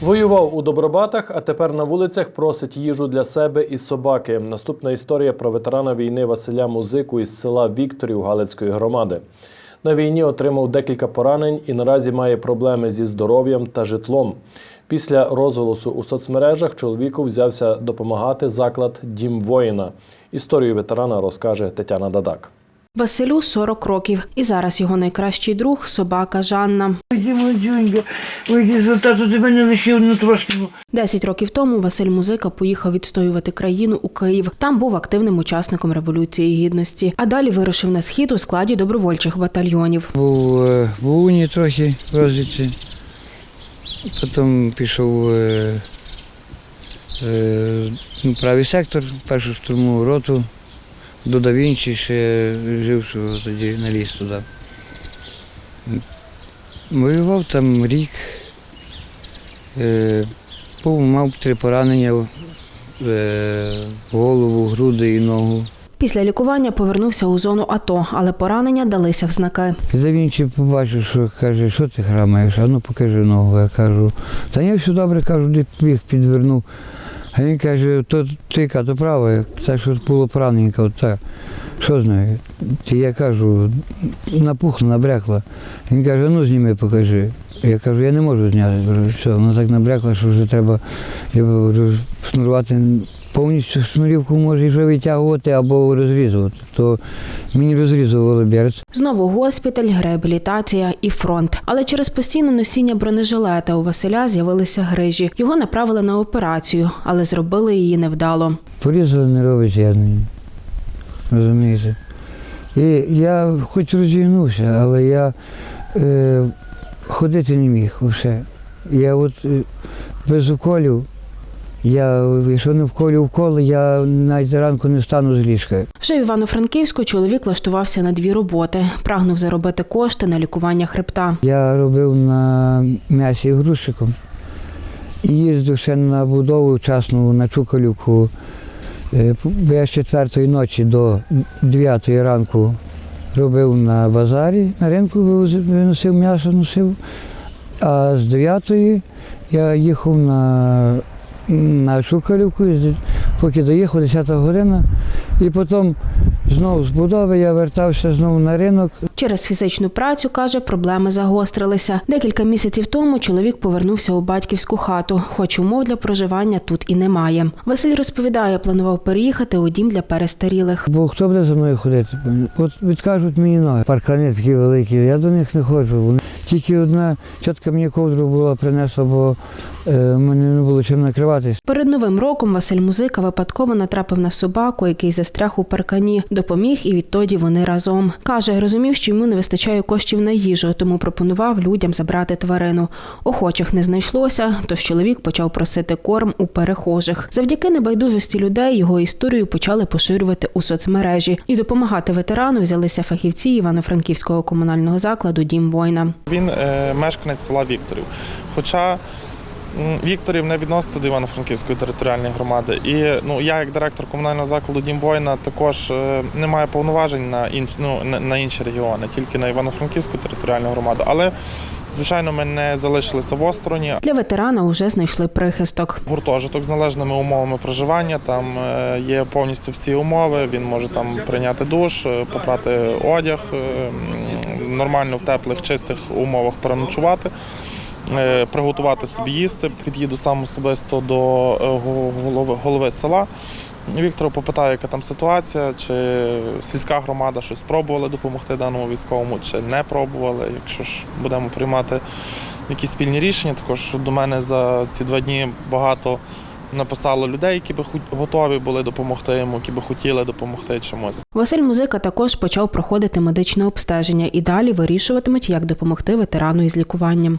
Воював у Добробатах, а тепер на вулицях просить їжу для себе і собаки. Наступна історія про ветерана війни Василя Музику із села Вікторів Галицької громади. На війні отримав декілька поранень і наразі має проблеми зі здоров'ям та житлом. Після розголосу у соцмережах чоловіку взявся допомагати заклад Дім воїна. Історію ветерана розкаже Тетяна Дадак. Василю 40 років, і зараз його найкращий друг собака Жанна. Ой, молодюнька, ой, результату ти мене лишив ну трошки. Десять років тому Василь Музика поїхав відстоювати країну у Київ. Там був активним учасником революції гідності. А далі вирушив на схід у складі добровольчих батальйонів. Був е, в УНІ трохи в розвідці, потім пішов е, е, ну, правий сектор, першу штурмову роту, до Давінчі ще жив, що тоді на ліс туди. Воював там рік, е, був, мав три поранення в е, голову, груди і ногу. Після лікування повернувся у зону АТО, але поранення далися в знаки. І за він чи побачив, що каже, що ти храмаєш, а ну покажи ногу. Я кажу, та я все добре, кажу, де біг підвернув. А він каже, то ти яка, то права, це що було поранення, кажу, так. Що з нею? Ти я кажу, напухла, набрякла. Він каже, ну зніми, покажи. Я кажу, я не можу зняти. Все, вона так набрякла, що вже треба шнурувати повністю шнурівку може вже витягувати або розрізувати. То мені розрізували берц. Знову госпіталь, реабілітація і фронт. Але через постійне носіння бронежилета у Василя з'явилися грижі. Його направили на операцію, але зробили її невдало. Порізали нервове з'єднання. Розумієте? І я хоч розігнувся, але я е, ходити не міг все. Я от е, без уколів, я, якщо не вколю уколи, я навіть зранку не стану з ліжка. Вже в Івано-Франківську чоловік влаштувався на дві роботи. Прагнув заробити кошти на лікування хребта. Я робив на м'ясі грузчиком і їздив ще на будову часну на Чуколівку. Е, Я з четвертої ночі до 9 ранку робив на базарі, на ринку виносив м'ясо, носив. А з 9 я їхав на, на Шукалівку, поки доїхав 10 година. І потім знову з будови я вертався знову на ринок, Через фізичну працю каже, проблеми загострилися. Декілька місяців тому чоловік повернувся у батьківську хату, хоч умов для проживання тут і немає. Василь розповідає, планував переїхати у дім для перестарілих. Бо хто буде за мною ходити? От відкажуть мені ноги. Паркани такі великі, я до них не ходжу. Тільки одна тітка мені ковдру була принесла, бо е, мені не було чим накриватись. Перед новим роком Василь Музика випадково натрапив на собаку, який застряг у паркані. Допоміг, і відтоді вони разом. Каже, розумів, що йому не вистачає коштів на їжу, тому пропонував людям забрати тварину. Охочих не знайшлося, тож чоловік почав просити корм у перехожих. Завдяки небайдужості людей його історію почали поширювати у соцмережі. І допомагати ветерану взялися фахівці Івано-Франківського комунального закладу Дім воїна. Він е, мешканець села Вікторів. Хоча Вікторів не відноситься до Івано-Франківської територіальної громади. І ну, я, як директор комунального закладу Дім воїна, також е, не маю повноважень на, інш, ну, на, інші регіони, тільки на Івано-Франківську територіальну громаду. Але, звичайно, ми не залишилися в остороні. Для ветерана вже знайшли прихисток. Гуртожиток з належними умовами проживання. Там е, є повністю всі умови. Він може там прийняти душ, е, попрати одяг, нормально в теплих, чистих умовах переночувати. Е, Приготувати собі їсти, під'їду сам особисто до е, голови, голови села. Віктору попитаю, яка там ситуація, чи сільська громада щось пробували допомогти даному військовому, чи не пробували. Якщо ж будемо приймати якісь спільні рішення, також до мене за ці два дні багато написало людей, які би готові були допомогти йому, які би хотіли допомогти чимось. Василь Музика також почав проходити медичне обстеження і далі вирішуватимуть, як допомогти ветерану із лікуванням.